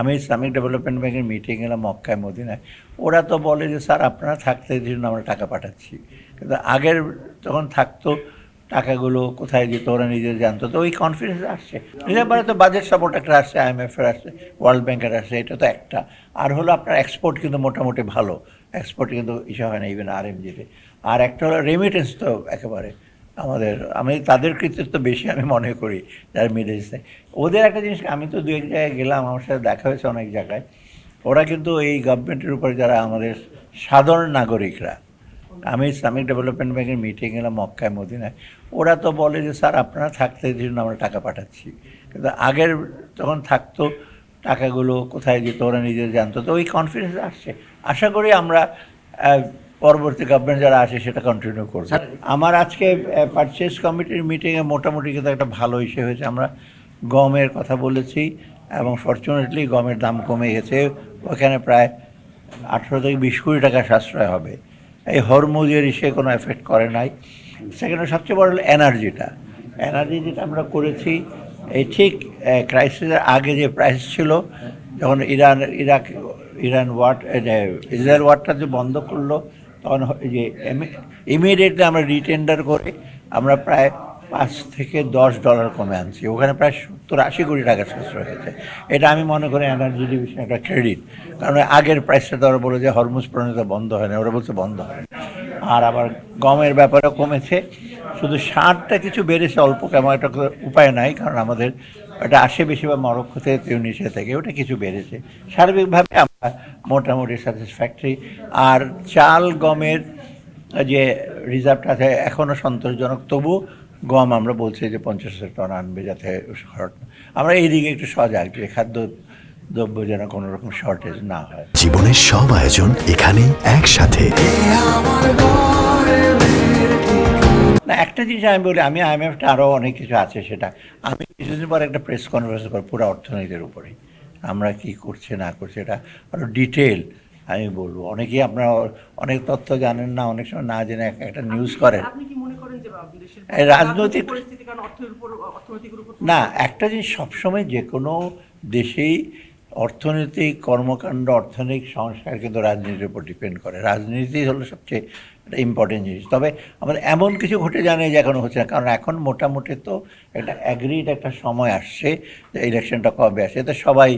আমি Islamic development ব্যাংকের meeting এলাম মক্কায় মদিনায়। ওরা তো বলে যে, স্যার, আপনারা থাকতে জন্য আমরা টাকা পাঠাচ্ছি। কিন্তু আগের যখন থাকতো, টাকাগুলো কোথায় যেত, ওরা নিজে জানতো। তো ওই কনফিডেন্স আসছে। এবারে তো বাজেট সাপোর্ট একটা আসছে আইএমএফের আসছে ওয়ার্ল্ড ব্যাংকের আসছে, এটা তো একটা। আর হলো আপনার এক্সপোর্ট কিন্তু মোটামুটি ভালো। এক্সপোর্ট কিন্তু ইসে হয় না ইভেন আর এমজিতে আর একটা হলো রেমিটেন্স তো একেবারে। আমাদের, আমি তাদের কৃতিত্ব বেশি আমি মনে করি যারা মিডল ইস্টে ওদের একটা জিনিস, আমি তো দু এক জায়গায় গেলাম, আমার সাথে দেখা হয়েছে অনেক জায়গায়। ওরা কিন্তু এই গভর্নমেন্টের উপরে যারা আমাদের সাধারণ নাগরিকরা, আমি ইসলামিক ডেভেলপমেন্ট ব্যাংকের মিটিং এলাম মক্কায়, মদিনায়। ওরা তো বলে যে, স্যার, আপনারা থাকতে জন্য আমরা টাকা পাঠাচ্ছি। কিন্তু আগের যখন থাকতো, টাকাগুলো কোথায় যেত ওরা নিজে জানতো। তো ওই কনফিডেন্স আসছে। আশা করি আমরা পরবর্তী গভর্নমেন্ট যারা আসে সেটা কন্টিনিউ করবে। আমার আজকে পারচেস কমিটির মিটিংয়ে মোটামুটি কিন্তু একটা ভালো ইসে হয়েছে। আমরা গমের কথা বলেছি এবং ফর্চুনেটলি গমের দাম কমে গেছে। ওখানে প্রায় আঠেরো থেকে বিশ কোটি টাকা সাশ্রয় হবে। এই হরমুজের ইসে কোনো এফেক্ট করে নাই। সেখানে সবচেয়ে বড় হলো এনার্জিটা এনার্জি যেটা আমরা করেছি এই ঠিক ক্রাইসিসের আগে যে প্রাইস ছিল যখন ইরান ইরাক ইরান ওয়াট ইসরায়েল ওয়ারটা যে বন্ধ করল তখন যে ইমিডিয়েটলি আমরা রিটেন্ডার করে আমরা প্রায় পাঁচ থেকে দশ ডলার কমে আনছি। ওখানে প্রায় সত্তর আশি কোটি টাকা সাশ্রয় হয়েছে এটা আমি মনে করি এনার্জি ডিভিশন একটা ক্রেডিট কারণ আগের প্রাইসটা তো ওরা বলে যে হরমুজ প্রণীত বন্ধ হয় না, ওরা বলছে বন্ধ হয়। আর আবার গমের ব্যাপারেও কমেছে। শুধু সারটা কিছু বেড়েছে অল্প কেমন একটা উপায় নাই, কারণ আমাদের ওটা আসে বেশি বা মরক্কো থেকে থেকে, ওটা কিছু বেড়েছে। সার্বিকভাবে মোটামুটি স্যাটিসফ্যাক্টরি আর চাল গমের যে রিজার্ভটা আছে এখনও সন্তোষজনক। তবু গম আমরা বলছি যে পঞ্চাশ হাজার টন আনবে যাতে শর্ট। আমরা এই দিকে একটু সজাগ যে খাদ্য দ্রব্য যেন কোনো রকম শর্টেজ না হয়। জীবনের সব আয়োজন এখানে একসাথে। না একটা জিনিস আমি বলি আমি আইএমএফটা আরও অনেক কিছু আছে সেটা। আমি কিছুদিন পর একটা প্রেস কনফারেন্স করব পুরো অর্থনীতির উপরেই। আমরা কি করছে না করছে এটা আরও ডিটেল আমি বলব। অনেকেই আপনারা অনেক তথ্য জানেন না অনেক সময় না জেনে এক- একটা নিউজ করেন। রাজনৈতিক- না একটা জিনিস সবসময় যে কোনো দেশেই অর্থনৈতিক কর্মকাণ্ড অর্থনৈতিক সংস্কার কিন্তু রাজনীতির উপর ডিপেন্ড করে। রাজনীতি হলো সবচেয়ে একটা ইম্পর্টেন্ট জিনিস। তবে আমাদের এমন কিছু ঘটে জানে যে এখনও হচ্ছে না। কারণ এখন মোটামুটি তো একটা অ্যাগ্রিড একটা সময় আসছে যে ইলেকশনটা কবে আসে। এতে সবাই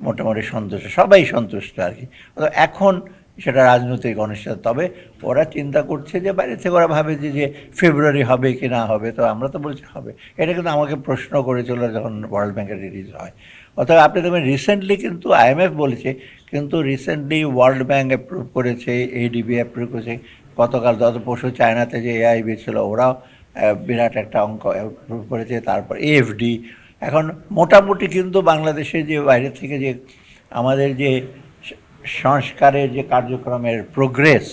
মোটামুটি সন্তুষ্ট, সবাই সন্তুষ্ট আর কি। এখন সেটা রাজনৈতিক অনিশ্চয়তা তবে ওরা চিন্তা করছে যে বাইরে থেকে ওরা ভাবে যে যে ফেব্রুয়ারি হবে কি না হবে, তো আমরা তো বলছি হবে। এটা কিন্তু আমাকে প্রশ্ন করেছিল যখন ওয়ার্ল্ড ব্যাংকের রিলিজ হয়। অর্থাৎ আপনি দেখবেন রিসেন্টলি কিন্তু আইএমএফ বলেছে, কিন্তু রিসেন্টলি ওয়ার্ল্ড ব্যাংক অ্যাপ্রুভ করেছে এডিবি অ্যাপ্রুভ করেছে গতকাল গত পরশু চায়নাতে যে এআইবি ছিল ওরাও বিরাট একটা অঙ্ক করেছে। তারপর এএফডি। এখন মোটামুটি কিন্তু বাংলাদেশের যে বাইরে থেকে যে আমাদের যে সংস্কারের যে কার্যক্রমের প্রোগ্রেস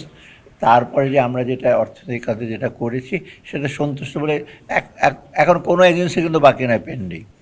তারপরে যে আমরা যেটা অর্থনৈতিক খাতে যেটা করেছি, সেটা সন্তুষ্ট বলে এখন কোনো এজেন্সি কিন্তু বাকি নয় পেন্ডিং